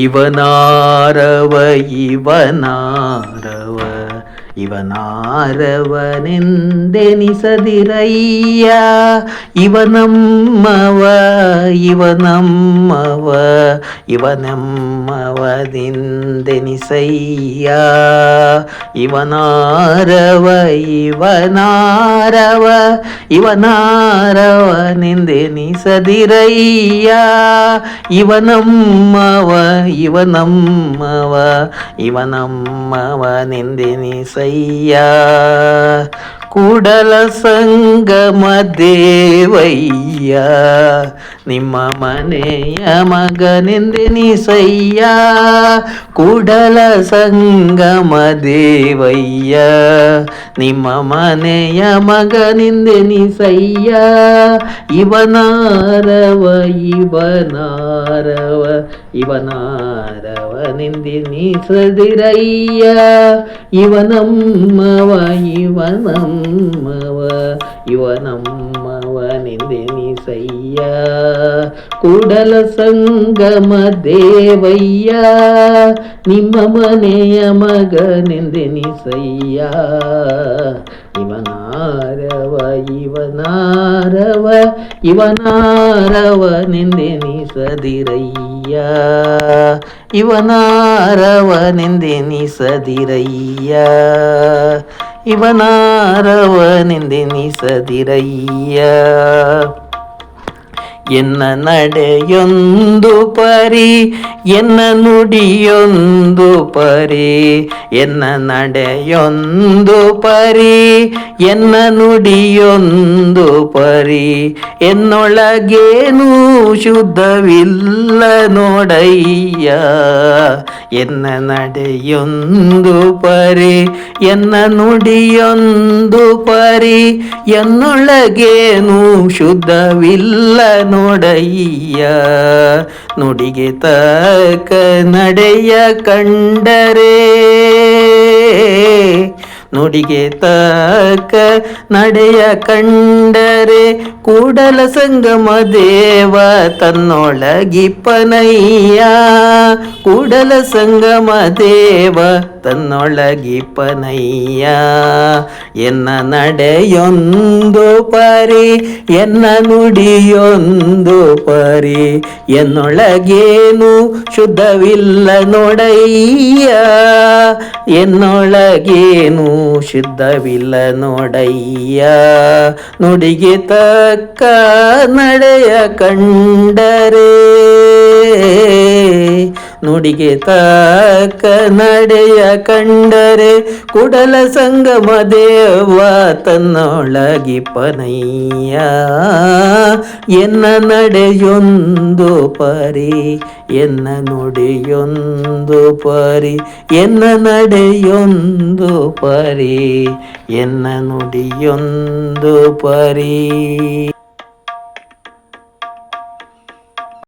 ಇವನಾರವ ಇವನಾರವ ಇವನಾರವನೆಂದೆನಿಸದಿರಯ್ಯ ಇವನಮ್ಮವ ಇವನಮ್ಮವ ಇವನಮ್ಮವದಿಂದೆನಿಸಯ್ಯ ಇವನಾರವ ಇವನಾರವ ಇವನಾರವನೆಂದೆನಿಸದಿರಯ್ಯ ಇವನಮ್ಮವ ಇವನಮ್ಮವ ಇವನಮ್ಮವನೆಂದೆನಿಸಯ್ಯ ಕೂಡಲ ಸಂಗಮ ದೇವಯ್ಯ ನಿಮ್ಮ ಮನೆಯ ಮಗನೆಂದೆನಿಸಯ್ಯ ಕೂಡಲ ಸಂಗಮ ದೇವಯ್ಯ ನಿಮ್ಮ ಮನೆಯ ಮಗನೆಂದೆನಿಸಯ್ಯ ಇವನಾರವ ಇವನಾರವ ಇವನಾರವನೆಂದೆನಿಸದಿರಯ್ಯ ಇವನಮ್ಮವ ಇವನಮ್ಮವ ಇವನಮ್ಮವನೆಂದೆನಿಸಯ್ಯ ಕೂಡಲ ಸಂಗಮ ದೇವಯ್ಯ ನಿಮ್ಮ ಮನೆಯ ಮಗನೆಂದೆನಿಸಯ್ಯ ಇವನಾರವ ಇವನಾರವ ಇವನಾರವನೆಂದೆನಿಸದಿರಯ್ಯ ಇವನಾರವನೆಂದೆನಿಸದಿರಯ್ಯ ಇವನಾರವನೆಂದೆನಿಸದಿರಯ್ಯ ಎನ್ನ ನಡೆಯೊಂದು ಪರಿ, ಎನ್ನ ನುಡಿಯೊಂದು ಪರಿ, ಎನ್ನ ನಡೆಯೊಂದು ಪರಿ, ಎನ್ನ ನುಡಿಯೊಂದು ಪರಿ, ಎನ್ನೊಳಗೇನು ಶುದ್ಧವಿಲ್ಲ ನೋಡಯ್ಯ, ಎನ್ನ ನಡೆಯೊಂದು ಪರಿ, ಎನ್ನ ನುಡಿಯೊಂದು ಪರಿ, ಎನ್ನೊಳಗೇನು ಶುದ್ಧವಿಲ್ಲ ನೋಡಯ್ಯ, ನುಡಿಗೆ ತಕ್ಕ ನಡೆಯ ಕಂಡರೆ. ನುಡಿಗೆ ತಕ್ಕ ನಡೆಯ ಕಂಡರೆ, ಕೂಡಲ ಸಂಗಮ ದೇವ ತನ್ನೊಳಗಿಪ್ಪನಯ್ಯ. ಕೂಡಲ ಸಂಗಮ ದೇವ ತನ್ನೊಳಗಿಪ್ಪನಯ್ಯ ಎನ್ನ ನಡೆಯೊಂದು ಪರಿ, ಎನ್ನ ನುಡಿಯೊಂದು ಪರಿ, ಎನ್ನೊಳಗೇನು ಶುದ್ಧವಿಲ್ಲ ನೋಡಯ್ಯ, ಎನ್ನೊಳಗೇನು ಶುದ್ಧವಿಲ್ಲ ನೋಡಯ್ಯ. ನುಡಿಗೆ ತಕ್ಕ ನಡೆಯ ಕಂಡರೆ ನುಡಿಗೆ ತಾಕ ನಡೆಯ ಕಂಡರೆ ಕುಡಲ ಸಂಗಮ ದೇವ ತನ್ನೊಳಗಿ ಪನಯ್ಯ. ಎನ್ನ ನಡೆಯೊಂದು ಪರಿ, ಎನ್ನ ನುಡಿಯೊಂದು ಪರಿ, ಎನ್ನ ನಡೆಯೊಂದು ಪರಿ, ಎನ್ನ ನುಡಿಯೊಂದು ಪರಿ.